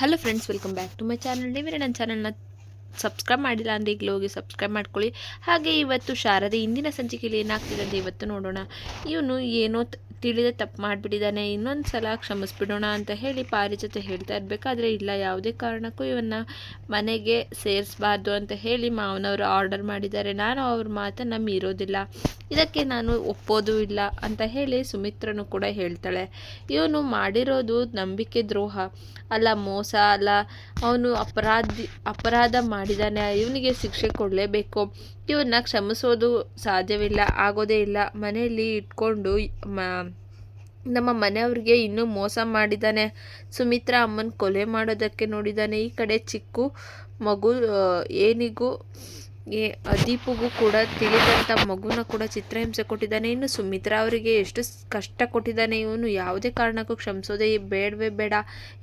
Hello friends welcome back to my channel ನೀವೇ ನನ್ನ ಚಾನಲ್ನ ಸಬ್ಸ್ಕ್ರೈಬ್ ಮಾಡಿಲ್ಲ ಅಂದರೆ ಈಗಲೂ ಹೋಗಿ ಸಬ್ಸ್ಕ್ರೈಬ್ ಮಾಡ್ಕೊಳ್ಳಿ. ಹಾಗೆ ಇವತ್ತು ಶಾರದೆ ಇಂದಿನ ಸಂಚಿಕೆಯಲ್ಲಿ ಏನಾಗ್ತಿದೆ ಅಂತ ಇವತ್ತು ನೋಡೋಣ. ಇವನು ಏನೋ ತಿಳಿದೇ ತಪ್ಪು ಮಾಡಿಬಿಟ್ಟಿದ್ದಾನೆ ಇನ್ನೊಂದು ಸಲ ಕ್ಷಮಿಸ್ಬಿಡೋಣ ಅಂತ ಹೇಳಿ ಪಾರಿಜಾತ ಹೇಳ್ತಾ ಇರಬೇಕಾದ್ರೆ ಇಲ್ಲ, ಯಾವುದೇ ಕಾರಣಕ್ಕೂ ಇವನ್ನ ಮನೆಗೆ ಸೇರಿಸಬಾರ್ದು ಅಂತ ಹೇಳಿ ಮಾವನವರು ಆರ್ಡರ್ ಮಾಡಿದ್ದಾರೆ. ನಾನು ಅವ್ರ ಮಾತನ್ನು ಮೀರೋದಿಲ್ಲ. ಇದಕ್ಕೆ ನಾನು ಒಪ್ಪೋದು ಇಲ್ಲ ಅಂತ ಹೇಳಿ ಸುಮಿತ್ರನು ಕೂಡ ಹೇಳ್ತಾಳೆ. ಇವನು ಮಾಡಿರೋದು ನಂಬಿಕೆ ದ್ರೋಹ. ಅಲ್ಲ, ಮೋಸ ಅಲ್ಲ. ಅವನು ಅಪರಾಧಿ, ಅಪರಾಧ ಮಾಡಿದಾನೆ. ಇವನಿಗೆ ಶಿಕ್ಷೆ ಕೊಡಲೇಬೇಕು. ಇವನ್ನ ಕ್ಷಮಿಸೋದು ಸಾಧ್ಯವಿಲ್ಲ, ಆಗೋದೇ ಇಲ್ಲ. ಮನೆಯಲ್ಲಿ ಇಟ್ಕೊಂಡು ಮ ನಮ್ಮ ಮನೆಯವ್ರಿಗೆ ಇನ್ನೂ ಮೋಸ ಮಾಡಿದ್ದಾನೆ. ಸುಮಿತ್ರಾ ಅಮ್ಮನ ಕೊಲೆ ಮಾಡೋದಕ್ಕೆ ನೋಡಿದ್ದಾನೆ. ಈ ಕಡೆ ಚಿಕ್ಕು ಮಗು ಏನಿಗೂ ಏ ದೀಪುಗೂ ಕೂಡ ತಿಳಿದಂಥ ಮಗುನ ಕೂಡ ಚಿತ್ರಹಿಂಸೆ ಕೊಟ್ಟಿದ್ದಾನೆ. ಇನ್ನು ಸುಮಿತ್ರಾ ಅವರಿಗೆ ಎಷ್ಟು ಕಷ್ಟ ಕೊಟ್ಟಿದ್ದಾನೆ, ಇವನು ಯಾವುದೇ ಕಾರಣಕ್ಕೂ ಕ್ಷಮಿಸೋದೇ ಬೇಡವೇ ಬೇಡ,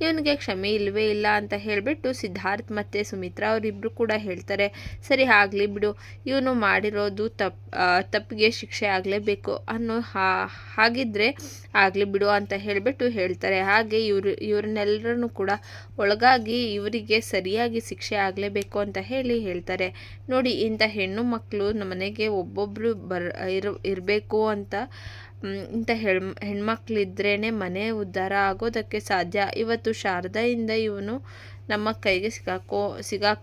ಇವನಿಗೆ ಕ್ಷಮೆ ಇಲ್ಲವೇ ಇಲ್ಲ ಅಂತ ಹೇಳಿಬಿಟ್ಟು ಸಿದ್ಧಾರ್ಥ್ ಮತ್ತು ಸುಮಿತ್ರಾ ಅವರಿಬ್ಬರು ಕೂಡ ಹೇಳ್ತಾರೆ, ಸರಿ ಆಗಲಿ ಬಿಡು, ಇವನು ಮಾಡಿರೋದು ತಪ್ಪು ತಪ್ಪಿಗೆ ಶಿಕ್ಷೆ ಆಗಲೇಬೇಕು ಅನ್ನೋ ಹಾಗಿದ್ರೆ ಆಗಲಿ ಬಿಡು ಅಂತ ಹೇಳಿಬಿಟ್ಟು ಹೇಳ್ತಾರೆ. ಹಾಗೆ ಇವರು ಇವ್ರನ್ನೆಲ್ಲರನ್ನು ಕೂಡ ಒಳಗಾಗಿ ಇವರಿಗೆ ಸರಿಯಾಗಿ ಶಿಕ್ಷೆ ಆಗಲೇಬೇಕು ಅಂತ ಹೇಳಿ ಹೇಳ್ತಾರೆ. ನೋಡಿ ಇಂಥ ಹೆಣ್ಣು ಮಕ್ಕಳು ಮನೆಗೆ ಒಬ್ಬೊಬ್ಬರು ಬರ್ ಇರ, ಇರಬೇಕು ಅಂತ ಇಂಥ ಹೆಣ್ ಹೆಣ್ಮಕ್ಳಿದ್ರೇ ಮನೆ ಉದ್ಧಾರ ಆಗೋದಕ್ಕೆ ಸಾಧ್ಯ. ಇವತ್ತು ಶಾರದಾಯಿಂದ ಇವನು ನಮ್ಮ ಕೈಗೆ ಸಿಗಾಕೋ, ಸಿಗಾ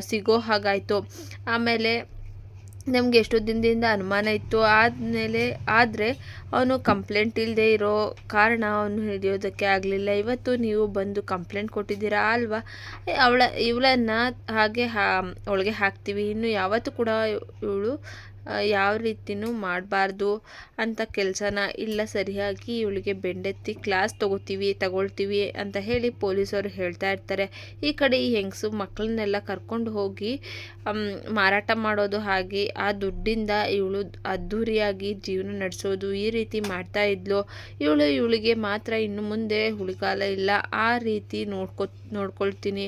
ಸಿಗೋ ಹಾಗಾಯಿತು. ಆಮೇಲೆ ನಮಗೆ ಎಷ್ಟೋ ದಿನದಿಂದ ಅನುಮಾನ ಇತ್ತು. ಆದಮೇಲೆ, ಆದರೆ ಅವನು ಕಂಪ್ಲೇಂಟ್ ಇಲ್ಲದೆ ಇರೋ ಕಾರಣ ಅವನು ಹಿಡಿಯೋದಕ್ಕೆ ಆಗಲಿಲ್ಲ. ಇವತ್ತು ನೀವು ಬಂದು ಕಂಪ್ಲೇಂಟ್ ಕೊಟ್ಟಿದ್ದೀರಾ ಅಲ್ವಾ? ಅವಳ, ಇವಳನ್ನು ಹಾಗೆ, ಹಾ, ಒಳಗೆ ಹಾಕ್ತೀವಿ. ಇನ್ನು ಯಾವತ್ತೂ ಕೂಡ ಇವಳು ಯಾವ ರೀತಿನೂ ಮಾಡಬಾರ್ದು ಅಂತ ಕೆಲಸನ ಇಲ್ಲ ಸರಿಯಾಗಿ ಇವಳಿಗೆ ಬೆಂಡೆತ್ತಿ ಕ್ಲಾಸ್ ತಗೋತೀವಿ, ತಗೊಳ್ತೀವಿ ಅಂತ ಹೇಳಿ ಪೊಲೀಸರು ಹೇಳ್ತಾ ಇರ್ತಾರೆ. ಈ ಕಡೆ ಈ ಹೆಂಗಸು ಮಕ್ಕಳನ್ನೆಲ್ಲ ಕರ್ಕೊಂಡು ಹೋಗಿ ಮಾರಾಟ ಮಾಡೋದು ಹಾಗೆ ಆ ದುಡ್ಡಿಂದ ಇವಳು ಅದ್ಧೂರಿಯಾಗಿ ಜೀವನ ನಡೆಸೋದು ಈ ರೀತಿ ಮಾಡ್ತಾ ಇದ್ಲು. ಇವಳು ಇವಳಿಗೆ ಮಾತ್ರ ಇನ್ನು ಮುಂದೆ ಹುಳಿಗಾಲ ಇಲ್ಲ. ಆ ರೀತಿ ನೋಡ್ಕೊ, ನೋಡ್ಕೊಳ್ತೀನಿ.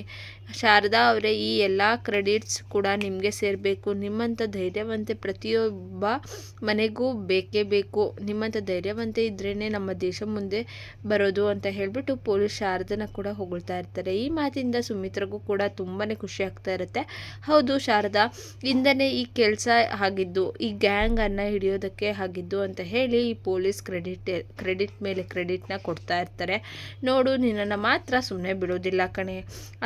ಶಾರದಾ ಅವರೇ ಈ ಎಲ್ಲ ಕ್ರೆಡಿಟ್ಸ್ ಕೂಡ ನಿಮಗೆ ಸೇರಬೇಕು. ನಿಮ್ಮಂಥ ಧೈರ್ಯವಂತೆ ಪ್ರತಿಯೊಬ್ಬ ಮನೆಗೂ ಬೇಕೇ ಬೇಕು. ನಿಮ್ಮಂಥ ಧೈರ್ಯವಂತೆ ಇದ್ರೇ ನಮ್ಮ ದೇಶ ಮುಂದೆ ಬರೋದು ಅಂತ ಹೇಳಿಬಿಟ್ಟು ಪೊಲೀಸ್ ಶಾರದನ ಕೂಡ ಹೊಗಳ್ತಾ ಇರ್ತಾರೆ. ಈ ಮಾತಿಂದ ಸುಮಿತ್ರಗೂ ಕೂಡ ತುಂಬಾ ಖುಷಿ ಆಗ್ತಾ ಇರುತ್ತೆ. ಹೌದು ಶಾರದಾ, ಇಂದನೇ ಈ ಕೆಲಸ ಆಗಿದ್ದು, ಈ ಗ್ಯಾಂಗನ್ನು ಹಿಡಿಯೋದಕ್ಕೆ ಆಗಿದ್ದು ಅಂತ ಹೇಳಿ ಈ ಪೊಲೀಸ್ ಕ್ರೆಡಿಟ್ ಕ್ರೆಡಿಟ್ ಮೇಲೆ ಕ್ರೆಡಿಟ್ನ ಕೊಡ್ತಾ ಇರ್ತಾರೆ. ನೋಡು, ನಿನ್ನನ್ನು ಮಾತ್ರ ಸುಮ್ಮನೆ ಬಿಡೋದಿಲ್ಲ ಕಣೆ.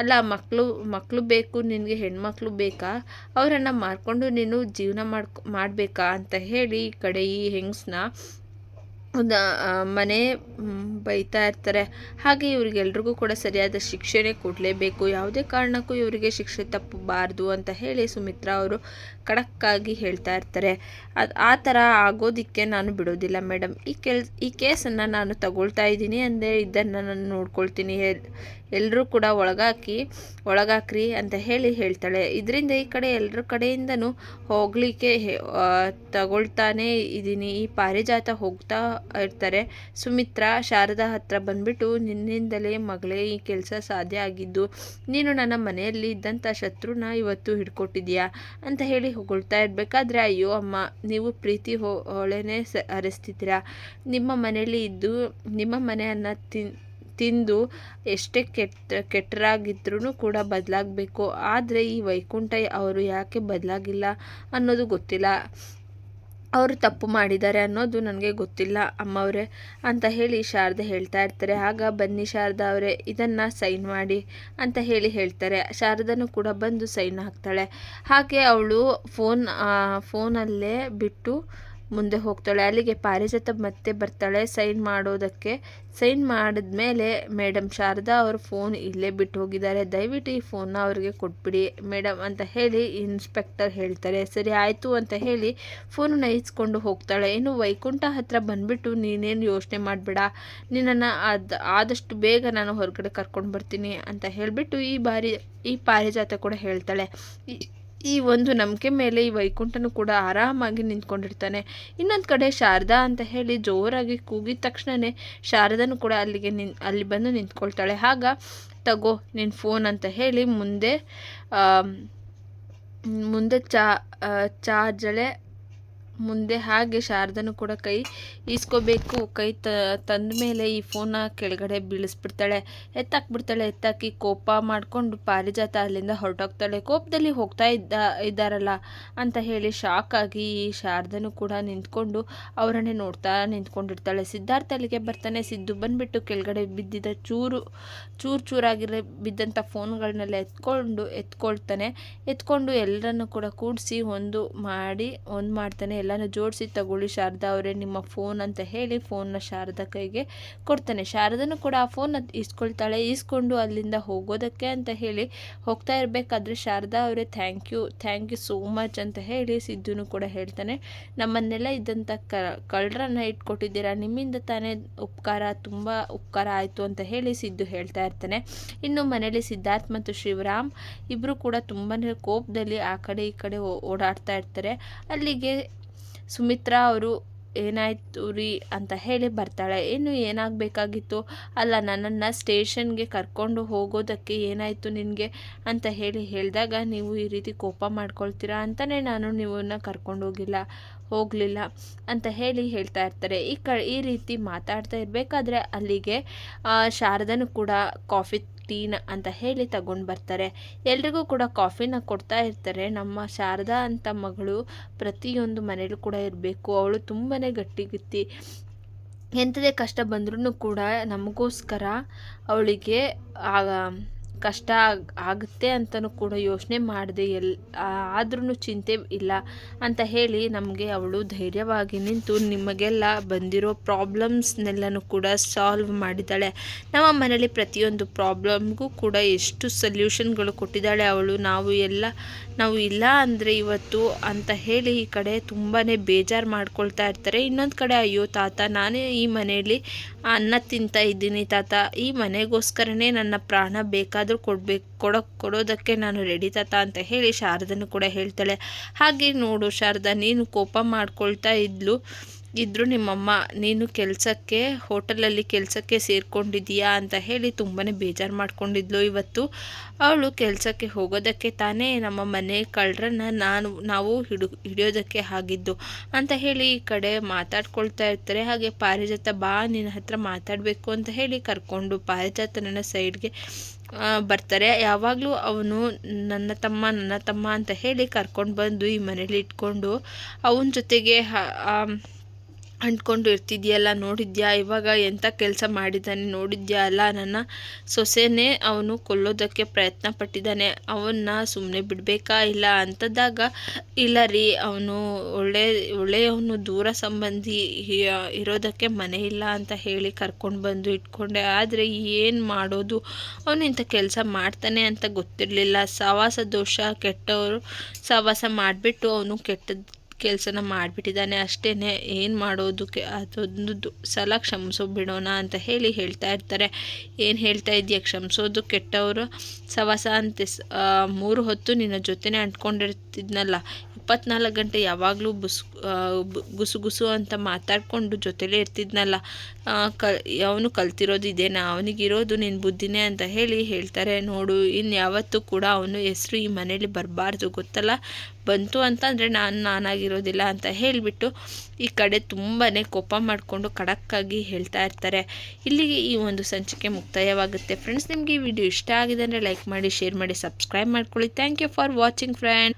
ಅಲ್ಲ ಮಕ್ಕಳು ಮಕ್ಕಳು ಬೇಕು, ನಿನಗೆ ಹೆಣ್ಮಕ್ಳು ಬೇಕಾ? ಅವರನ್ನು ಮಾರ್ಕೊಂಡು ನೀನು ಜೀವನ ಮಾಡ್ಕೊ ಮಾಡಬೇಕಾ ಅಂತ ಹೇಳಿ ಈ ಕಡೆ ಈ ಹೆಂಗ್ಸನ್ನ ಮನೆ ಬೈತಾ ಇರ್ತಾರೆ. ಹಾಗೆ ಇವ್ರಿಗೆಲ್ರಿಗೂ ಕೂಡ ಸರಿಯಾದ ಶಿಕ್ಷೆನೇ ಕೊಡಲೇಬೇಕು. ಯಾವುದೇ ಕಾರಣಕ್ಕೂ ಇವರಿಗೆ ಶಿಕ್ಷೆ ತಪ್ಪಬಾರ್ದು ಅಂತ ಹೇಳಿ ಸುಮಿತ್ರಾ ಅವರು ಖಡಕ್ಕಾಗಿ ಹೇಳ್ತಾ ಇರ್ತಾರೆ. ಅದು, ಆ ಥರ ಆಗೋದಕ್ಕೆ ನಾನು ಬಿಡೋದಿಲ್ಲ ಮೇಡಮ್. ಈ ಕೆಲ್, ಈ ಕೇಸನ್ನು ನಾನು ತಗೊಳ್ತಾ ಇದ್ದೀನಿ ಅಂದರೆ ಇದನ್ನು ನಾನು ನೋಡ್ಕೊಳ್ತೀನಿ. ಎಲ್ಲರೂ ಕೂಡ ಒಳಗಾಕಿ, ಒಳಗಾಕ್ರಿ ಅಂತ ಹೇಳಿ ಹೇಳ್ತಾಳೆ. ಇದರಿಂದ ಈ ಕಡೆ ಎಲ್ಲರ ಕಡೆಯಿಂದನೂ ಹೋಗಲಿಕ್ಕೆ ತಗೊಳ್ತಾನೇ ಇದ್ದೀನಿ ಈ ಪಾರಿಜಾತ ಹೋಗ್ತಾ ಇರ್ತಾರೆ. ಸುಮಿತ್ರಾ ಶಾರದಾ ಹತ್ರ ಬಂದ್ಬಿಟ್ಟು, ನಿನ್ನಿಂದಲೇ ಮಗಳೇ, ಈ ಕೆಲಸ ಸಾಧ್ಯ ಆಗಿದ್ದು, ನೀನು ನನ್ನ ಮನೆಯಲ್ಲಿ ಇದ್ದಂಥ ಶತ್ರುನ ಇವತ್ತು ಹಿಡ್ಕೊಟ್ಟಿದ್ಯಾ ಅಂತ ಹೇಳಿ ಹೊಗಳ್ತಾ ಇರಬೇಕಾದ್ರೆ, ಅಯ್ಯೋ ಅಮ್ಮ, ನೀವು ಪ್ರೀತಿ ಹೊಳೆನೇ ಸ ಹರಿಸ್ತಿದ್ದೀರಾ ನಿಮ್ಮ ಮನೆಯಲ್ಲಿ ಇದ್ದು, ನಿಮ್ಮ ಮನೆಯನ್ನು ತಿನ್ ತಿಂದು ಎಷ್ಟೇ ಕೆಟ್ಟ ಕೆಟ್ಟರಾಗಿದ್ರೂ ಕೂಡ ಬದಲಾಗಬೇಕು. ಆದರೆ ಈ ವೈಕುಂಠ ಅವರು ಯಾಕೆ ಬದಲಾಗಿಲ್ಲ ಅನ್ನೋದು ಗೊತ್ತಿಲ್ಲ. ಅವರು ತಪ್ಪು ಮಾಡಿದ್ದಾರೆ ಅನ್ನೋದು ನನಗೆ ಗೊತ್ತಿಲ್ಲ ಅಮ್ಮವರೇ ಅಂತ ಹೇಳಿ ಶಾರದೆ ಹೇಳ್ತಾ ಇರ್ತಾರೆ. ಆಗ ಬನ್ನಿ ಶಾರದಾ ಅವರೇ, ಇದನ್ನು ಸೈನ್ ಮಾಡಿ ಅಂತ ಹೇಳಿ ಹೇಳ್ತಾರೆ. ಶಾರದನು ಕೂಡ ಬಂದು ಸೈನ್ ಹಾಕ್ತಾಳೆ. ಹಾಗೆ ಅವಳು ಫೋನ್ ಫೋನಲ್ಲೇ ಬಿಟ್ಟು ಮುಂದೆ ಹೋಗ್ತಾಳೆ. ಅಲ್ಲಿಗೆ ಪಾರಿಜಾತ ಮತ್ತೆ ಬರ್ತಾಳೆ. ಸೈನ್ ಮಾಡೋದಕ್ಕೆ. ಸೈನ್ ಮಾಡಿದ್ಮೇಲೆ ಮೇಡಮ್ ಶಾರದಾ ಅವರು ಫೋನ್ ಇಲ್ಲೇ ಬಿಟ್ಟು ಹೋಗಿದ್ದಾರೆ. ದಯವಿಟ್ಟು ಈ ಫೋನ್ನ ಅವ್ರಿಗೆ ಕೊಟ್ಬಿಡಿ. ಮೇಡಮ್ ಅಂತ ಹೇಳಿ ಇನ್ಸ್ಪೆಕ್ಟರ್ ಹೇಳ್ತಾರೆ. ಸರಿ ಆಯಿತು ಅಂತ ಹೇಳಿ ಫೋನನ್ನ ಇಸ್ಕೊಂಡು ಹೋಗ್ತಾಳೆ. ಇನ್ನು ವೈಕುಂಠ ಹತ್ರ ಬಂದ್ಬಿಟ್ಟು ನೀನೇನು ಯೋಚನೆ ಮಾಡಬೇಡ. ನಿನ್ನನ್ನು ಅದು ಆದಷ್ಟು ಬೇಗ ನಾನು ಹೊರಗಡೆ ಕರ್ಕೊಂಡು ಬರ್ತೀನಿ ಅಂತ ಹೇಳಿಬಿಟ್ಟು ಈ ಬಾರಿ ಈ ಪಾರಿಜಾತ ಕೂಡ ಹೇಳ್ತಾಳೆ. ಈ- ಒಂದು ನಂಬಿಕೆ ಮೇಲೆ ಈ ವೈಕುಂಠನು ಕೂಡ ಆರಾಮಾಗಿ ನಿಂತ್ಕೊಂಡಿರ್ತಾನೆ. ಇನ್ನೊಂದು ಕಡೆ ಶಾರದಾ ಅಂತ ಹೇಳಿ ಜೋರಾಗಿ ಕೂಗಿದ ತಕ್ಷಣವೇ ಶಾರದನು ಕೂಡ ಅಲ್ಲಿಗೆ ನಿನ್, ಅಲ್ಲಿ ಬಂದು ನಿಂತ್ಕೊಳ್ತಾಳೆ. ಆಗ, ತಗೋ ನಿನ್ನ ಫೋನ್ ಅಂತ ಹೇಳಿ ಮುಂದೆ ಮುಂದೆ ಚಾ ಚಾರ್ಜಳೆ ಮುಂದೆ ಹಾಗೆ ಶಾರದನು ಕೂಡ ಕೈ ಈಸ್ಕೋಬೇಕು. ಕೈ ತ, ತಂದ ಮೇಲೆ ಈ ಫೋನ ಕೆಳಗಡೆ ಬೀಳಿಸ್ಬಿಡ್ತಾಳೆ. ಎತ್ತಾಕ್ಬಿಡ್ತಾಳೆ. ಎತ್ತಾಕಿ ಕೋಪ ಮಾಡಿಕೊಂಡು ಪಾರಿಜಾತ ಅಲ್ಲಿಂದ ಹೊರಟೋಗ್ತಾಳೆ. ಕೋಪದಲ್ಲಿ ಹೋಗ್ತಾ ಇದ್ದ, ಇದ್ದಾರಲ್ಲ ಅಂತ ಹೇಳಿ ಶಾಕ್ ಆಗಿ ಈ ಶಾರದನು ಕೂಡ ನಿಂತ್ಕೊಂಡು ಅವರನ್ನೇ ನೋಡ್ತಾ ನಿಂತ್ಕೊಂಡಿರ್ತಾಳೆ. ಸಿದ್ಧಾರ್ಥ ಅಲ್ಲಿಗೆ ಬರ್ತಾನೆ. ಸಿದ್ದು ಬಂದ್ಬಿಟ್ಟು ಕೆಳಗಡೆ ಬಿದ್ದಿದ್ದ ಚೂರು ಚೂರು ಚೂರಾಗಿರೋ ಬಿದ್ದಂಥ ಫೋನ್ಗಳನ್ನೆಲ್ಲ ಎತ್ಕೊಂಡು, ಎತ್ಕೊಳ್ತಾನೆ. ಎತ್ಕೊಂಡು ಎಲ್ಲರನ್ನು ಕೂಡ ಕೂಡಿಸಿ ಒಂದು ಮಾಡಿ, ಒಂದು ಮಾಡ್ತಾನೆ. ಎಲ್ಲನೂ ಜೋಡಿಸಿ ತಗೊಳ್ಳಿ ಶಾರದಾ ಅವರೇ ನಿಮ್ಮ ಫೋನ್ ಅಂತ ಹೇಳಿ ಫೋನ್ನ ಶಾರದಾ ಕೈಗೆ ಕೊಡ್ತಾನೆ. ಶಾರದನು ಕೂಡ ಆ ಫೋನ್ ಇಸ್ಕೊಳ್ತಾಳೆ. ಇಸ್ಕೊಂಡು ಅಲ್ಲಿಂದ ಹೋಗೋದಕ್ಕೆ ಅಂತ ಹೇಳಿ ಹೋಗ್ತಾ ಇರಬೇಕಾದ್ರೆ ಶಾರದಾ ಅವರೇ thank you thank you so much ಅಂತ ಹೇಳಿ ಸಿದ್ದುನು ಕೂಡ ಹೇಳ್ತಾನೆ. ನಮ್ಮನ್ನೆಲ್ಲ ಇದ್ದಂಥ ಕ, ಕಳ್ಳರನ್ನ ಇಟ್ಕೊಟ್ಟಿದ್ದೀರಾ? ನಿಮ್ಮಿಂದ ತಾನೇ ಉಪಕಾರ, ತುಂಬ ಉಪಕಾರ ಆಯಿತು ಅಂತ ಹೇಳಿ ಸಿದ್ದು ಹೇಳ್ತಾ ಇರ್ತಾನೆ. ಇನ್ನು ಮನೇಲಿ ಸಿದ್ಧಾರ್ಥ್ ಮತ್ತು ಶಿವರಾಮ್ ಇಬ್ಬರು ಕೂಡ ತುಂಬಾ ಕೋಪದಲ್ಲಿ ಆ ಕಡೆ ಈ ಕಡೆ ಓಡಾಡ್ತಾ ಇರ್ತಾರೆ. ಅಲ್ಲಿಗೆ ಸುಮಿತ್ರಾ ಅವರು ಏನಾಯ್ತು ರೀ ಅಂತ ಹೇಳಿ ಬರ್ತಾಳೆ. ಇನ್ನು ಏನಾಗಬೇಕಾಗಿತ್ತು? ಅಲ್ಲ, ನನ್ನನ್ನು ಸ್ಟೇಷನ್ಗೆ ಕರ್ಕೊಂಡು ಹೋಗೋದಕ್ಕೆ ಏನಾಯಿತು ನಿನಗೆ? ಅಂತ ಹೇಳಿ ಹೇಳಿದಾಗ, ನೀವು ಈ ರೀತಿ ಕೋಪ ಮಾಡ್ಕೊಳ್ತೀರಾ ಅಂತಲೇ ನಾನು ನೀವನ್ನ ಕರ್ಕೊಂಡು ಹೋಗಿಲ್ಲ, ಹೋಗಲಿಲ್ಲ ಅಂತ ಹೇಳಿ ಹೇಳ್ತಾ ಇರ್ತಾರೆ. ಈ ಕ, ಈ ರೀತಿ ಮಾತಾಡ್ತಾ ಇರಬೇಕಾದ್ರೆ ಅಲ್ಲಿಗೆ ಶಾರದನು ಕೂಡ ಕಾಫಿ ಟೀನ ಅಂತ ಹೇಳಿ ತಗೊಂಡು ಬರ್ತಾರೆ. ಎಲ್ರಿಗೂ ಕೂಡ ಕಾಫಿನ ಕೊಡ್ತಾ ಇರ್ತಾರೆ. ನಮ್ಮ ಶಾರದಾ ಅಂತ ಮಗಳು ಪ್ರತಿಯೊಂದು ಮನೇಲೂ ಕೂಡ ಇರಬೇಕು. ಅವಳು ತುಂಬಾ ಗಟ್ಟಿಗಿತ್ತಿ. ಎಂಥದೇ ಕಷ್ಟ ಬಂದ್ರೂ ಕೂಡ ನಮಗೋಸ್ಕರ ಅವಳಿಗೆ ಕಷ್ಟ ಆಗ್- ಆಗುತ್ತೆ ಅಂತಲೂ ಕೂಡ ಯೋಚನೆ ಮಾಡಿದೆ ಎಲ್ ಆದ್ರೂ ಚಿಂತೆ ಇಲ್ಲ ಅಂತ ಹೇಳಿ ನಮಗೆ ಅವಳು ಧೈರ್ಯವಾಗಿ ನಿಂತು ನಿಮಗೆಲ್ಲ ಬಂದಿರೋ ಪ್ರಾಬ್ಲಮ್ಸ್ನೆಲ್ಲನೂ ಕೂಡ ಸಾಲ್ವ್ ಮಾಡಿದ್ದಾಳೆ. ನಮ್ಮ ಮನೇಲಿ ಪ್ರತಿಯೊಂದು ಪ್ರಾಬ್ಲಮ್ಗೂ ಕೂಡ ಎಷ್ಟು ಸೊಲ್ಯೂಷನ್ಗಳು ಕೊಟ್ಟಿದ್ದಾಳೆ ಅವಳು. ನಾವು ಎಲ್ಲ, ನಾವು ಇಲ್ಲ ಅಂದರೆ ಇವತ್ತು ಅಂತ ಹೇಳಿ ಈ ಕಡೆ ತುಂಬಾ ಬೇಜಾರು ಮಾಡ್ಕೊಳ್ತಾ ಇರ್ತಾರೆ. ಇನ್ನೊಂದು ಕಡೆ ಅಯ್ಯೋ ತಾತ, ನಾನೇ ಈ ಮನೆಯಲ್ಲಿ ಅನ್ನ ತಿಂತ ಇದ್ದೀನಿ ತಾತ. ಈ ಮನೆಗೋಸ್ಕರನೇ ನನ್ನ ಪ್ರಾಣ ಬೇಕಾದರೂ ಕೊಡಬೇಕು, ಕೊಡೋ, ಕೊಡೋದಕ್ಕೆ ನಾನು ರೆಡಿ ತಾತ ಅಂತ ಹೇಳಿ ಶಾರದನು ಕೂಡ ಹೇಳ್ತಾಳೆ. ಹಾಗೆ ನೋಡು ಶಾರದಾ, ನೀನು ಕೋಪ ಮಾಡ್ಕೊಳ್ತಾ ಇದ್ಲು. ಇದ್ದರು ನಿಮ್ಮಮ್ಮ, ನೀನು ಕೆಲಸಕ್ಕೆ, ಹೋಟೆಲಲ್ಲಿ ಕೆಲಸಕ್ಕೆ ಸೇರಿಕೊಂಡಿದ್ದೀಯಾ? ಅಂತ ಹೇಳಿ ತುಂಬಾ ಬೇಜಾರು ಮಾಡ್ಕೊಂಡಿದ್ಲು ಇವತ್ತು. ಅವಳು ಕೆಲಸಕ್ಕೆ ಹೋಗೋದಕ್ಕೆ ತಾನೇ ನಮ್ಮ ಮನೆ ಕಳ್ಳರನ್ನ ನಾನು, ನಾವು ಹಿಡು, ಹಿಡಿಯೋದಕ್ಕೆ ಆಗಿದ್ದು ಅಂತ ಹೇಳಿ ಈ ಕಡೆ ಮಾತಾಡ್ಕೊಳ್ತಾ ಇರ್ತಾರೆ. ಹಾಗೆ ಪಾರಿಜಾತ, ಬಾ, ನಿನ್ನ ಹತ್ರ ಮಾತಾಡಬೇಕು ಅಂತ ಹೇಳಿ ಕರ್ಕೊಂಡು ಪಾರಿಜಾತನನ್ನ ಸೈಡ್ಗೆ ಬರ್ತಾರೆ. ಯಾವಾಗಲೂ ಅವನು, ನನ್ನ ತಮ್ಮ ನನ್ನ ತಮ್ಮ ಅಂತ ಹೇಳಿ ಕರ್ಕೊಂಡು ಬಂದು ಈ ಮನೇಲಿ ಇಟ್ಕೊಂಡು ಅವನ ಜೊತೆಗೆ ಅಂಟ್ಕೊಂಡು ಇರ್ತಿದ್ಯಲ್ಲ, ನೋಡಿದ್ಯಾ? ಇವಾಗ ಎಂಥ ಕೆಲಸ ಮಾಡಿದ್ದಾನೆ ನೋಡಿದ್ಯಾ? ಅಲ್ಲ, ನನ್ನ ಸೊಸೆನೇ ಅವನು ಕೊಲ್ಲೋದಕ್ಕೆ ಪ್ರಯತ್ನ ಪಟ್ಟಿದ್ದಾನೆ ಅವನ್ನ ಸುಮ್ಮನೆ ಬಿಡಬೇಕಾ ಇಲ್ಲ ಅಂತದಾಗ ಇಲ್ಲ ರೀ, ಅವನು ಒಳ್ಳೆ, ಒಳ್ಳೆಯವನು ದೂರ ಸಂಬಂಧಿ ಇರೋದಕ್ಕೆ ಮನೆ ಇಲ್ಲ ಅಂತ ಹೇಳಿ ಕರ್ಕೊಂಡು ಬಂದು ಇಟ್ಕೊಂಡೆ. ಆದರೆ ಏನು ಮಾಡೋದು? ಅವನು ಇಂಥ ಕೆಲಸ ಮಾಡ್ತಾನೆ ಅಂತ ಗೊತ್ತಿರಲಿಲ್ಲ. ಸಹವಾಸ ದೋಷ ಕೆಟ್ಟವರು ಸಹವಾಸ ಮಾಡಿಬಿಟ್ಟು ಅವನು ಕೆಟ್ಟದ್ದು ಕೆಲಸನ ಮಾಡಿಬಿಟ್ಟಿದ್ದಾನೆ. ಅಷ್ಟೇ ಏನು ಮಾಡೋದು? ಕೆ, ಅದೊಂದು ಸಲ ಕ್ಷಮಿಸೋ ಬಿಡೋಣ ಅಂತ ಹೇಳಿ ಹೇಳ್ತಾ ಇರ್ತಾರೆ. ಏನು ಹೇಳ್ತಾ ಇದೆಯಾ? ಕ್ಷಮಿಸೋದು ಕೆಟ್ಟವರು ಸವಾಸ ಅಂತೆ. ಮೂರು ಹೊತ್ತು ನಿನ್ನ ಜೊತೆನೇ ಅಂಟ್ಕೊಂಡಿರ್ತಿದ್ನಲ್ಲ. ಇಪ್ಪತ್ನಾಲ್ಕು ಗಂಟೆ ಯಾವಾಗಲೂ ಬುಸ್ ಗುಸು ಗುಸು ಅಂತ ಮಾತಾಡಿಕೊಂಡು ಜೊತೆಲೇ ಇರ್ತಿದ್ನಲ್ಲ. ಕಲ್ ಅವನು ಕಲ್ತಿರೋದು ಇದೇನಾ? ಅವನಿಗಿರೋದು ನಿನ್ನ ಬುದ್ಧಿನೇ ಅಂತ ಹೇಳಿ ಹೇಳ್ತಾರೆ. ನೋಡು ಇನ್ನು ಯಾವತ್ತೂ ಕೂಡ ಅವನು ಹೆಸರು ಈ ಮನೇಲಿ ಬರಬಾರ್ದು, ಗೊತ್ತಲ್ಲ? ಬಂತು ಅಂತಂದರೆ ನಾನು, ನಾನಾಗಿರೋದಿಲ್ಲ ಅಂತ ಹೇಳಿಬಿಟ್ಟು ಈ ಕಡೆ ತುಂಬಾ ಕೋಪ ಮಾಡಿಕೊಂಡು ಖಡಕ್ಕಾಗಿ ಹೇಳ್ತಾ ಇರ್ತಾರೆ. ಇಲ್ಲಿಗೆ ಈ ಒಂದು ಸಂಚಿಕೆ ಮುಕ್ತಾಯವಾಗುತ್ತೆ. ಫ್ರೆಂಡ್ಸ್, ನಿಮಗೆ ಈ ವಿಡಿಯೋ ಇಷ್ಟ ಆಗಿದೆ ಅಂದರೆ ಲೈಕ್ ಮಾಡಿ, ಶೇರ್ ಮಾಡಿ, ಸಬ್ಸ್ಕ್ರೈಬ್ ಮಾಡ್ಕೊಳ್ಳಿ. Thank you for watching friend.